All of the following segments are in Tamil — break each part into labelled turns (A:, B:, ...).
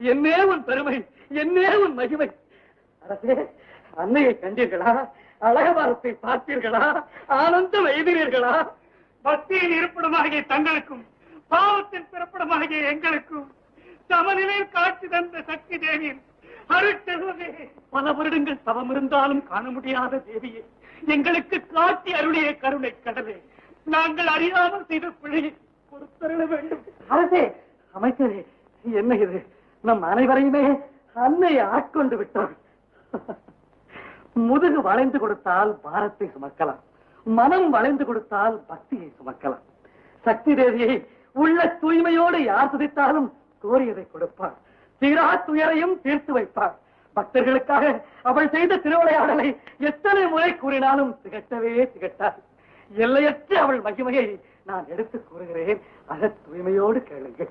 A: என்னே உன் பெருமை என்னே உன் மகிமை. அரசே அன்னையை கண்டீர்களா? அழகபாரத்தை பார்த்தீர்களா? ஆனந்தம் எய்தினீர்களா பக்தியின் இருப்பிடமாகிய தங்களுக்கும் பாவத்தின் பிறப்பிடமாகிய எங்களுக்கும் சமநிலையில் காட்சி தந்த சக்தி தேவியின் அருட்செல்வமே. பல வருடங்கள் தவம் இருந்தாலும் காண முடியாத தேவியே எங்களுக்கு காட்டி அருளிய கருணை கடலே. நாங்கள் அறியாமல் செய்த பிழையை பொறுத்தருள வேண்டும். அரசே அமைச்சரே என்ன இது? நம் அனைவரையுமே அன்னை ஆட்கொண்டு விட்டோம். முதுகு வளைந்து கொடுத்தால் பாரத்தை சுமக்கலாம். மனம் வளைந்து கொடுத்தால் பக்தியை சுமக்கலாம். சக்தி தேவியை உள்ள தூய்மையோடு யார் துதித்தாலும் கோரியதை கொடுப்பார். தீரா துயரையும் தீர்த்து வைப்பார். பக்தர்களுக்காக அவள் செய்த திருவிளையாடலை எத்தனை முறை கூறினாலும் திகட்டவே திகட்டார் எல்லையற்ற அவள் மகிமையை நான் எடுத்து கூறுகிறேன். அக தூய்மையோடு கேளுங்கள்.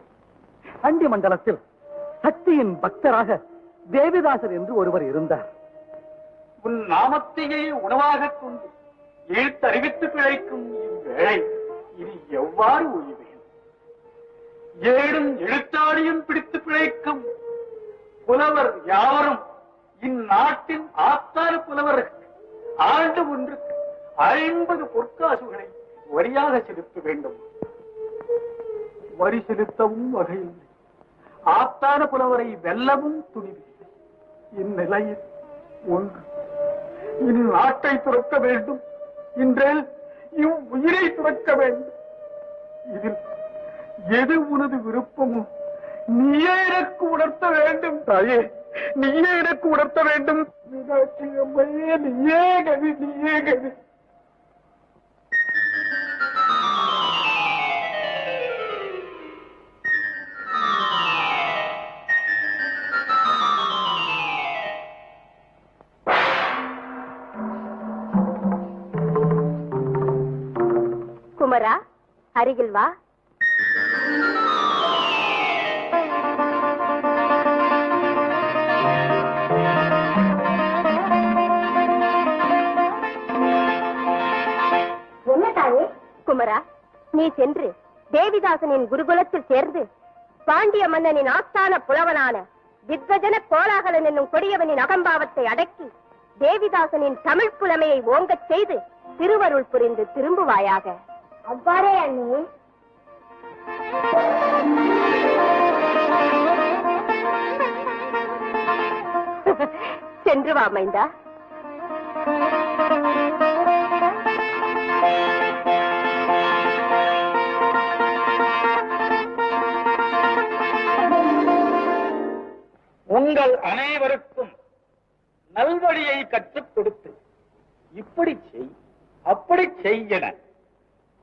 A: அண்டி மண்டலத்தில் சக்தியின் பக்தராக தேவிதாசர் என்று ஒருவர் இருந்தார். உன் நாமத்தையே உணவாக கொண்டு எழுத்தறிவித்து பிழைக்கும் இவ்வேளை இது எவ்வாறு ஒழிவேன்? ஏடும் எழுத்தாடியும் பிடித்து பிழைக்கும் புலவர் யாவரும் இந்நாட்டின் ஆத்தார புலவர்கள் ஆண்டு ஒன்றுக்கு ஐம்பது பொற்காசுகளை வரியாக செலுத்த வேண்டும். வரி செலுத்தவும் வகையில்லை. ஆத்தான புலவரை வெல்லவும் துணிவில்லை இந்நிலையில் ஒன்று இனி நாட்டை துறக்க வேண்டும். இன்றே இவ்வுயிரை உயிரை துறக்க வேண்டும். இதில் எது உனது விருப்பமோ நீயே எனக்கு உணர்த்த வேண்டும் தாயே. நீயே எனக்கு உணர்த்த வேண்டும். மீனாட்சி அம்மையே நீயே கவி நீயே கவி.
B: குமரா அருகில் வா. என்ன தாயே? குமரா நீ சென்று தேவிதாசனின் குருகுலத்தில் சேர்ந்து பாண்டிய மன்னனின் ஆஸ்தான புலவனான வித்வஜன கோலாகலன் என்னும் கொடியவனின் அகம்பாவத்தை அடக்கி தேவிதாசனின் தமிழ் புலமையை ஓங்கச் செய்து திருவருள் புரிந்து திரும்புவாயாக. அவ்வாறே அண்ணே. சென்று வா மைந்தா.
A: உங்கள் அனைவருக்கும் நல்வழியை கற்றுக் கொடுத்து இப்படி செய் அப்படி செய்யன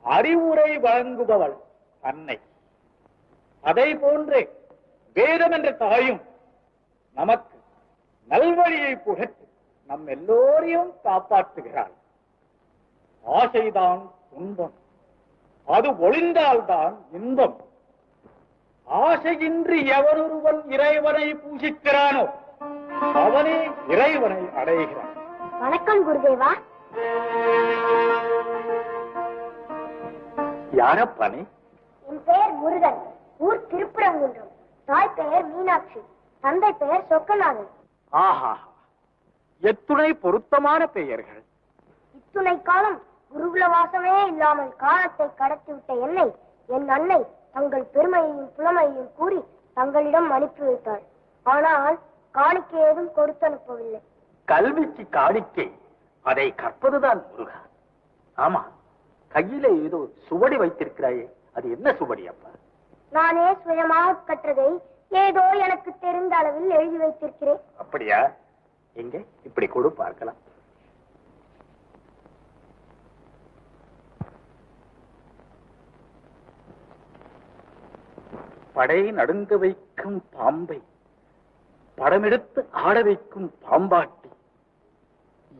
A: அறிவுரை வழங்குபவள் அன்னை அதை போன்றே வேதம் என்ற தாயும் நமக்கு நல்வழியை புகட்டு நம் எல்லோரையும் காப்பாற்றுகிறாள். ஆசைதான் துன்பம். அது ஒளிந்தால்தான் இன்பம். ஆசையின்றி எவனொருவன் இறைவனை பூசிக்கிறானோ அவனே இறைவனை அடைகிறான்.
B: வணக்கம் குருதேவா.
A: யாரப்பனே?
B: என் பெயர் முருகன். ஊர் திருப்புறங்குன்றம். தாய் பெயர் மீனாட்சி. தந்தை பெயர் சொக்கநாதன்.
A: ஆஹா. எத்துணை பொருத்தமான பெயர்கள்.
B: இத்துணை காலம் குருகுல வாசமே இல்லாமல் காலத்தை கடத்திவிட்ட என்னை என் அன்னை தங்கள் பெருமையையும் புலமையையும் கூறி தங்களிடம் அனுப்பி வைத்தாள். ஆனால் காணிக்கை ஏதும் கொடுத்து அனுப்பவில்லை
A: கல்விக்கு காணிக்கை. அதை கற்பதுதான் முருகா. ஆமா. கையில ஏதோ சுவடி வைத்திருக்கிறாயே. அது என்ன சுவடி அப்பா?
B: நானே சுயமாக கற்றதை ஏதோ எனக்கு தெரிந்த அளவில் எழுதி வைத்திருக்கிறேன்.
A: அப்படியா? எங்க? இப்படி கொடு பார்க்கலாம். படை நடுங்க வைக்கும் பாம்பை படமெடுத்து ஆட வைக்கும் பாம்பாட்டி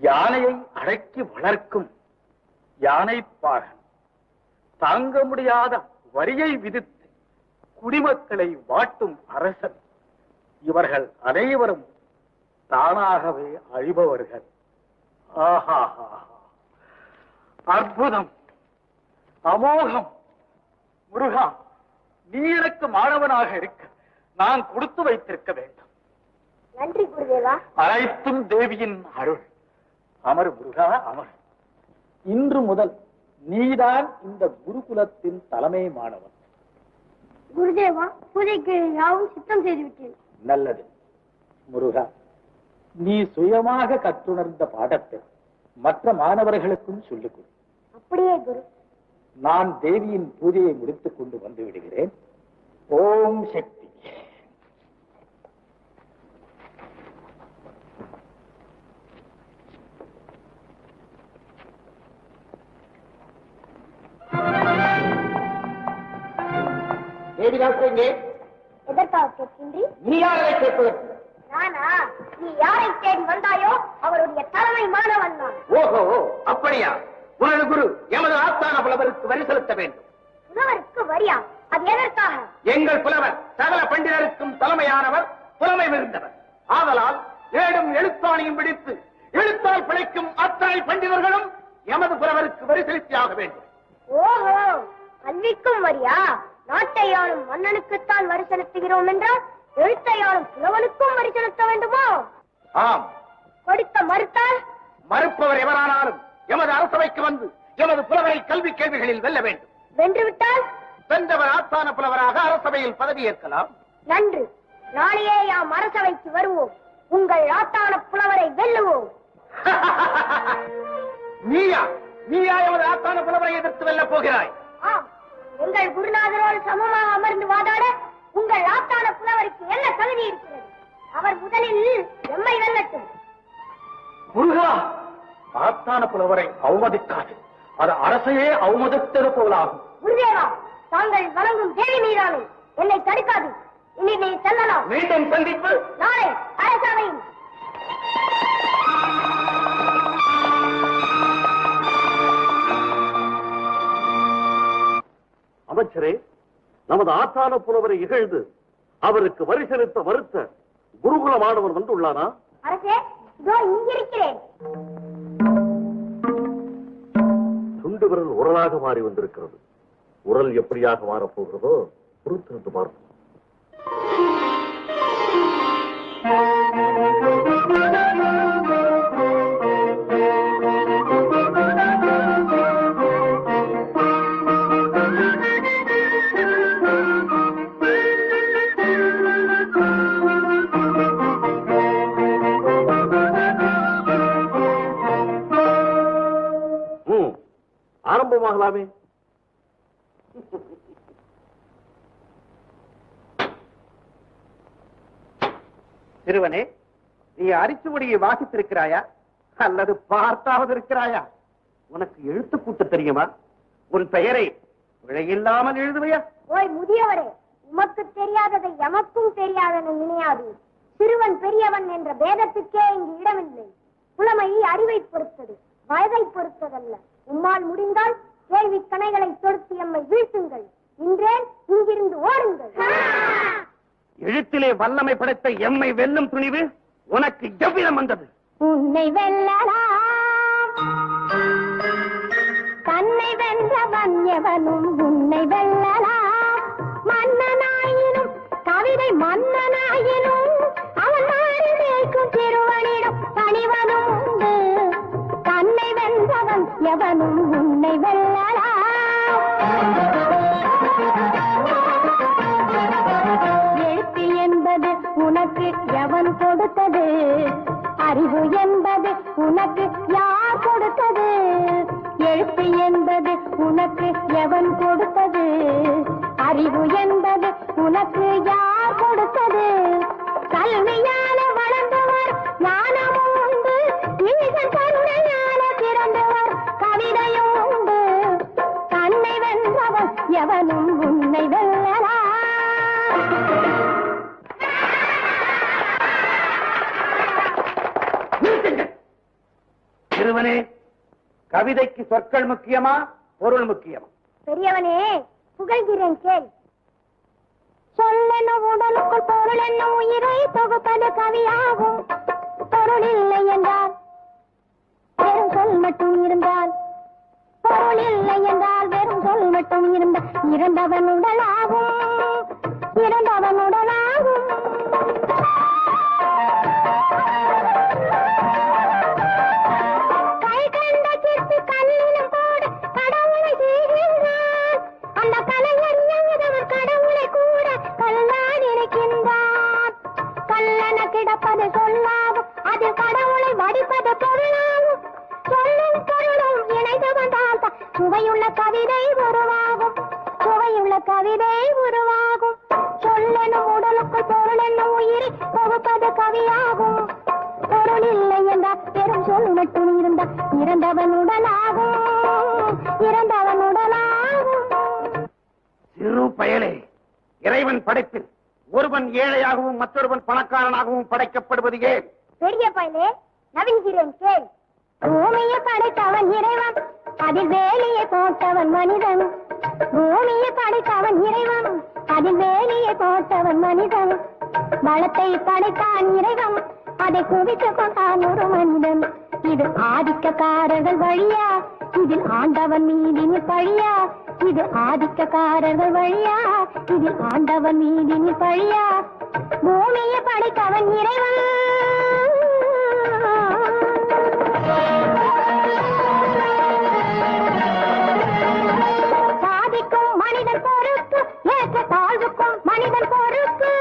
A: யானையை அடக்கி வளர்க்கும் யானைப்பாகன் தாங்க முடியாத வரியை விதித்து குடிமக்களை வாட்டும் அரசன். இவர்கள் அனைவரும் தானாகவே அழிபவர்கள். ஆஹாஹா. அற்புதம். அமோகம். முருகா நீ எனக்கு மாணவனாக இருக்க.
C: நான் கொடுத்து வைத்திருக்க வேண்டும்.
D: நன்றி குருதேவா.
C: அனைத்தும் தேவியின் அருள். அமர் முருகா அமர்.
A: இன்று முதல் நீதான் இந்த குருகுலத்தின் தலைமை மாணவன்.
D: குருதேவா பூஜைக்கு யாவும் சித்தம் செய்து விட்டேன்
A: நல்லது முருகா. நீ சுயமாக கற்றுணர்ந்த பாடத்தை மற்ற மாணவர்களுக்கும் சொல்லிக் கொடு.
D: அப்படியே குரு.
A: நான் தேவியின் பூஜையை முடித்துக் கொண்டு வந்து விடுகிறேன். ஓம் சக்தி
C: தேவிதாஸ் எங்கே
D: எதற்காக கேட்கின்றி
C: நீ யாரை கேட்பதற்கு
D: நானா? நீ யாரை தேடி வந்தாயோ அவருடைய தலைமை மாணவன்
C: ஓஹோ அப்படியா? உனது குரு எமது ஆஸ்தான புலவருக்கு வரி செலுத்த வேண்டும்.
D: புலவருக்கு வரியா? அது எதற்காக?
C: எங்கள் புலவர் சகல பண்டிதருக்கும் தலைமையானவர் புலமை விருந்தவர் ஆதலால் ஏடும் எழுத்தாணியும் பிடித்து எழுத்தால் பிழைக்கும் அத்தனை பண்டிதர்களும் எமது புலவருக்கு வரி செலுத்தியாக வேண்டும்.
D: ஓஹோ கல்விக்கும் வரியா? நாட்டை ஆளும் மன்னனுக்குத்தான் வரி செலுத்துகிறோம் என்றால் எழுத்தை ஆளும் புலவனுக்கும் வரி செலுத்த வேண்டுமோ?
C: ஆம்.
D: கொடுத்த மறுத்தால்?
C: மறுப்பவர் எவரானாலும் எமது அரசவைக்கு வந்து எமது புலவரை கல்வி கேள்விகளில் வெல்ல வேண்டும்.
D: வென்றுவிட்டால்?
C: வென்றவர் ஆஸ்தான புலவராக அரசவையில் பதவியேற்கலாம்.
D: நன்று. நாளையே யாம் அரசவைக்கு வருவோம். உங்கள் ஆத்தான புலவரை வெல்லுவோம்.
C: நீயா? நீயா எமது ஆஸ்தான புலவரை எதிர்த்து வெல்லப் போகிறாய்?
D: ஆம். எங்கள் குருநாதரோடு சமமாக அமர்ந்து வாதாட உங்கள் ஆத்தான புலவருக்கு என்ன தகுதி இருக்கிறது? அவர் முதலில் எம்மை வெல்லட்டும்.
A: முருகா ஆஸ்தான புலவரை அவமதிக்காது. அது அரசையே அவமதித்தது போலாகும்.
D: குருதேவா தாங்கள் வணங்கும் தேவி மீதானே என்னை தடுக்காது. இனி நீ செல்லலாம்.
C: மீண்டும் சந்திப்பு.
D: நாளை அரசவையில்.
E: அமைச்சரே நமது ஆத்தான புலவரை இகழ்ந்து அவருக்கு வரி செலுத்த மறுத்த குருகுல மாணவன் வந்துள்ளானா?
D: அரசே இதோ இங்கிருக்கிறேன்.
E: சுண்டு விரல் உரலாக மாறி வந்திருக்கிறது. உரல் எப்படியாக மாறப்போகிறதோ பொறுத்திருந்து பார்ப்போம்
C: சிறுவனே நீ அரிச்சுவடியை வாசித்திருக்கிறாயா? அல்லது பார்த்தாவது இருக்கிறாயா உனக்கு எழுத்து கூட்ட தெரியுமா? உன் பெயரை பிழையில்லாமல் எழுதுவையா?
D: ஓய் முதியவரே உமக்கு தெரியாததை எமக்கும் தெரியாதென நினையாது. சிறுவன் பெரியவன் என்ற பேதத்துக்கே இங்கு இடமில்லை. புலமை அறிவை பொறுத்தது வயதை பொறுத்ததல்ல. உம்மால் முடிந்தால் கேள்வி கணைகளை தொடுத்து எம்மை வீழ்த்துங்கள். இன்றே இங்கிருந்து ஓடுங்கள்.
C: எழுத்திலே வல்லமை படைத்த எம்மை வெல்லும் துணிவு உனக்கு எவ்விதம் வந்தது?
D: உன்னை வெல்லலாம். தன்னை வென்றவன் எவனும் உன்னை வெல்லலாம். மன்னனாயினும் கவிதை மன்னனாயினும் அவன் மாறி மேய்க்கும் திருவனிடம் பணிவனும் தன்னை வென்றவன் எவனும் உன்னை வெல்லலாம். எவன் கொடுத்தது? அறிவு என்பது உனக்கு யார் கொடுத்தது? எழுத்து என்பது உனக்கு எவன் கொடுத்தது? அறிவு என்பது உனக்கு யார் கொடுத்தது? கல்வியான வளர்ந்தவர்
C: நிறுத்துங்கள். சிறுவனே கவிதைக்கு சொற்கள் முக்கியமா பொருள் முக்கியமா?
D: பெரியவனே புகழ்கிறேன் கேள். சொல்லென்ன உடலுக்குள் பொருள் என்ன உயிரை தொகுப்பது கவியாகும். பொருள் இல்லை என்றால் வெறும் சொல் மட்டும் இருந்தால் பொருள் இல்லை என்றால் வெறும் சொல் மட்டும் இருந்தால் இறந்தவன் உடலாகும் இறந்தவன் உடலாகும்.
C: சிறு பயலே. இறைவன் படைப்பில் ஒருவன் ஏழையாகவும் மற்றொருவன் பணக்காரனாகவும் படைக்கப்படுவது ஏன்?
D: பெரிய பயலே கேள். பூமியை படைத்தவன் இறைவன் அதில் வேலியை போட்டவன் மனிதன். பூமியை படைத்தவன் இறைவன் அதில் வேலியை போட்டவன் மனிதன். பலத்தை படைத்தான் இறைவன் அதை குவித்து கொண்டான் ஒரு மனிதன். இது ஆதிக்கக்காரர்கள் வழியா இதில் ஆண்டவன் மீதினி பழியா? இது ஆதிக்கக்காரர்கள் வழியா? இதில் ஆண்டவன் மீதினி பழியா? பூமியை படைத்தவன் இறைவன். சாதிக்கும் மனிதன் பொறுப்பு ஏற்ற தாழ்வுக்கும் மனிதன் பொறுப்பு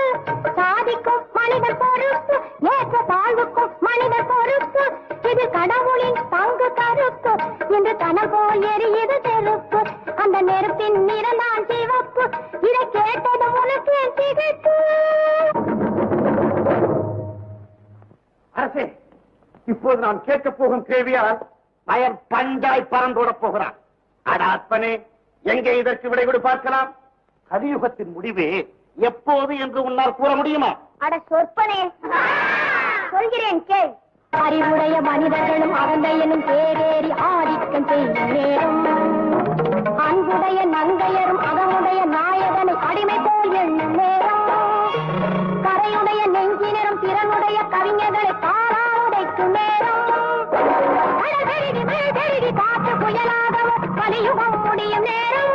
D: சாதிக்கும் மனிதன் பொறுப்பு ஏற்ற தாழ்வுக்கும் மனிதன் பொறுப்பு இது கடவுளின் பங்கு கருப்பு. இன்று கனல் போல் எரியுது நெருப்பு அந்த நெருப்பின் நிறந்தான் சிவப்பு. இதை கேட்டது உனக்கு திகைப்பு
C: அரசே இப்போது நான் கேட்கப் போகும் கேள்வியால் பயன் பஞ்சாய் பறந்தோடப் போகிறான் அட அற்பனே எங்கே இதற்கு விடை கொடு பார்க்கலாம். கலியுகத்தின் முடிவே எப்போது என்று உன்னால் கூற முடியுமா?
D: அட சொற்பனே. சொல்கிறேன் கேள். அறிவுடைய மனிதர்களும் அகந்தையனும் பேரேறி ஆதிக்கம் செய்யும் நேரம் அன்புடைய நங்கையரும் அகமுடைய நாயகனை அடிமை போல் எண்ணும் நேரம் கரையுடைய நெஞ்சினரும் திறனுடைய கவிஞர்களை தாரா உடைக்கும் நேரம் மழை பெருகி மழை பெருகி காற்று புயலாகவும் கலியுகம் முடியும் நேரம்.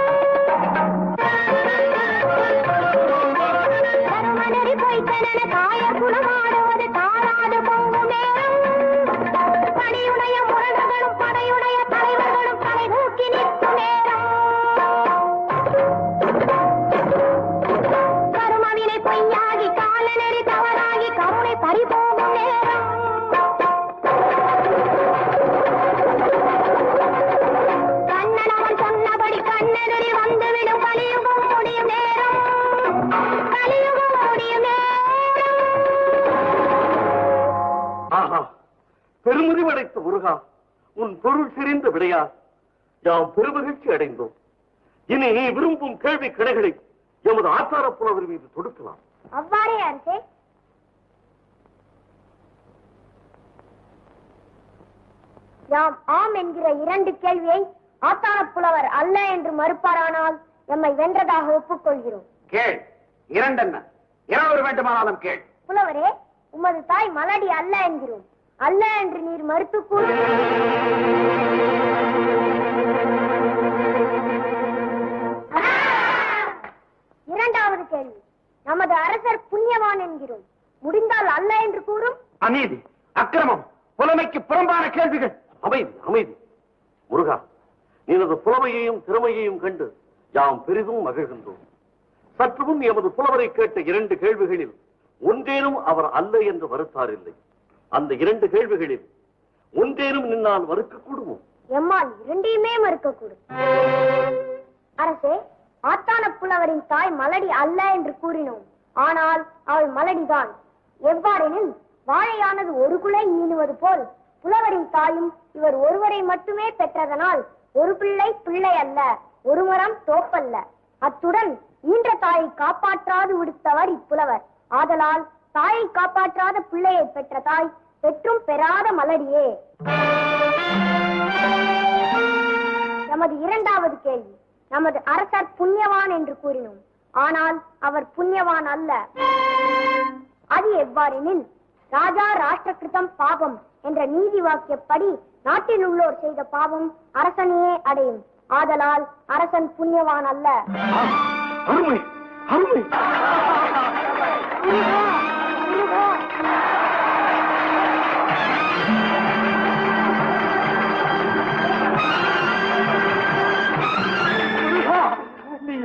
E: பெருமுறிவடைத்த முருகா உன் பொருள் சிரிந்த விடையா. யாம் பெருமகிழ்ச்சி அடைந்தோம். இனி நீ விரும்பும் கேள்வி கணைகளை எமது ஆச்சார புலவர் மீது தொடுக்கலாம்.
D: அவ்வாறே அரசே. யாம் ஆம் என்கிற இரண்டு கேள்வியை ஆத்தான புலவர் அல்ல என்று மறுப்பாரானால் எம்மை வென்றதாக ஒப்புக்கொள்கிறோம்.
C: கேள். இரண்டென்ன? இரவு வேண்டுமானாலும் கேள்.
D: புலவரே உமது தாய் மலடி அல்ல என்கிறோம். அல்ல என்று நீர் மறுத்து கூறு இரண்டாவது கேள்வி. நமது அரசர் புண்ணியவான் என்கிறோம். முடிந்தால் அல்ல என்று கூறும்?
C: அநீதி அக்கிரமம் புலமைக்கு புறம்பான கேள்விகள்.
E: அமைதி அமைதி. முருகா எனது புலமையையும் திறமையையும் கண்டு யாம் பெரிதும் மகிழ்கின்றோம். சற்று முன் எமது புலவரை கேட்ட இரண்டு கேள்விகளில் ஒன்றேனும் அவர் அல்ல என்று வருத்தார் இல்லை. அந்த இரண்டு கேள்விகளில் ஒன்றேனும் நின்னால் மறுக்கக்கூடுமோ?
D: எம்மால் இரண்டையுமே மறுக்க கூடும் அரசே ஆத்தான புலவரின் தாய் மலடி அல்ல என்று கூறினோம். ஆனால் அவள் மலடிதான். எவ்வாறெனில் வாழையானது ஒரு குலை ஈனுவது போல் புலவரின் தாயும் இவர் ஒருவரை மட்டுமே பெற்றதனால் ஒரு பிள்ளை பிள்ளை அல்ல ஒரு மரம் தோப்பல்ல. அத்துடன் ஈன்ற தாயை காப்பாற்றாது விடுத்தவர் இப்புலவர். ஆதலால் தாயை காப்பாற்றாத பிள்ளையை பெற்ற தாய் பெற்றும் பெறாத மலடியே. நமது இரண்டாவது கேள்வி. நமது அரசர் புண்ணியவான் என்று கூறினோம். ஆனால் அவர் புண்ணியவான் அல்ல. அது எவ்வாறெனில் ராஜா ராஷ்டிரகிருதம் பாபம் என்ற நீதி வாக்கியப்படி நாட்டில் உள்ளோர் செய்த பாவம் அரசனையே அடையும். ஆதலால் அரசன் புண்ணியவான் அல்ல.
C: அருமை அருமை.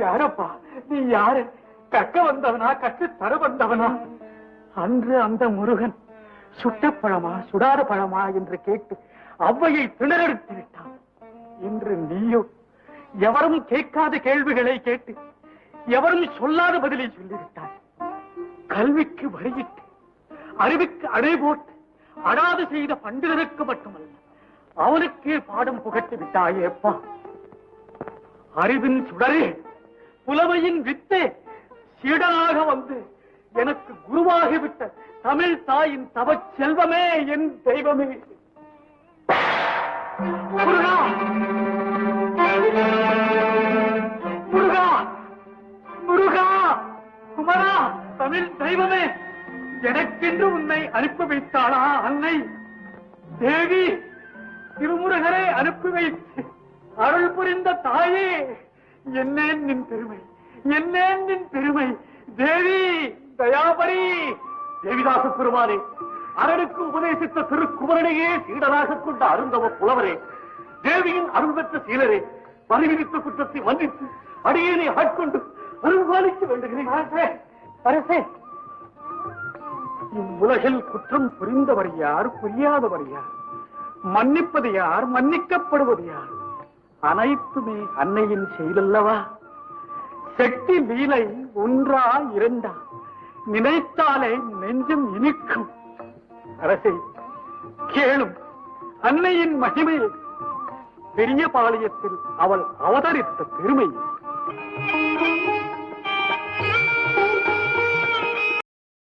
F: யாரப்பா? நீ யாரு? கக்க வந்தவனா கற்று தர வந்தவனா? அன்று அந்த முருகன் சுட்ட பழமா சுடாத பழமா என்று கேட்டு அவ்வையை திணறெடுத்து விட்டான். இன்று நீயோ எவரும் கேட்காத கேள்விகளை கேட்டு எவரும் சொல்லாத பதிலை சொல்லிவிட்டாய் கல்விக்கு வழியிட்டு அறிவுக்கு அடை போட்டு அடாது செய்த பண்டிதனுக்கு மட்டுமல்ல அவனுக்கே பாடம் புகட்டி விட்டாயேப்பா. அறிவின் சுடரே புலமையின் வித்தே சீடனாக வந்து எனக்கு குருவாகிவிட்ட தமிழ் தாயின் தவச் செல்வமே என் தெய்வமே. முருகா! முருகா! முருகா! குமரா! தமிழ் தெய்வமே! எனக்கென்று உன்னை அனுப்பி வைத்தாளா அன்னை? தேவி திருமுருகரை அனுப்பி வைத்து அருள் புரிந்த தாயே! என்னேன் நின் பெருமை என்னேன் நின் பெருமை. தேவி தயாபரி
E: தேவிதாச பெருமானே அரணுக்கு உபதேசித்த திருக்குமரனையே சீடராக கொண்ட அருந்தவ புலவரே தேவியின் அருள் பெற்ற சீலரே பரிவிரித்த குற்றத்தை மன்னித்து அடியேனை ஆட்கொண்டு அருள்பாலிக்க வேண்டுகிறேன்.
F: அரசே. இவ்வுலகில் குற்றம் புரிந்தவர் யார்? புரியாதவர் யார்? மன்னிப்பது யார்? மன்னிக்கப்படுவது யார்? அனைத்துமே அன்னையின் செயலல்லவா? செட்டி லீலை ஒன்றா இரண்டா? நினைத்தாலே நெஞ்சம் இனிக்கும். அரசை கேளும். அன்னையின் மகிமையை பெரிய பாளையத்தில் அவள் அவதரித்த பெருமையை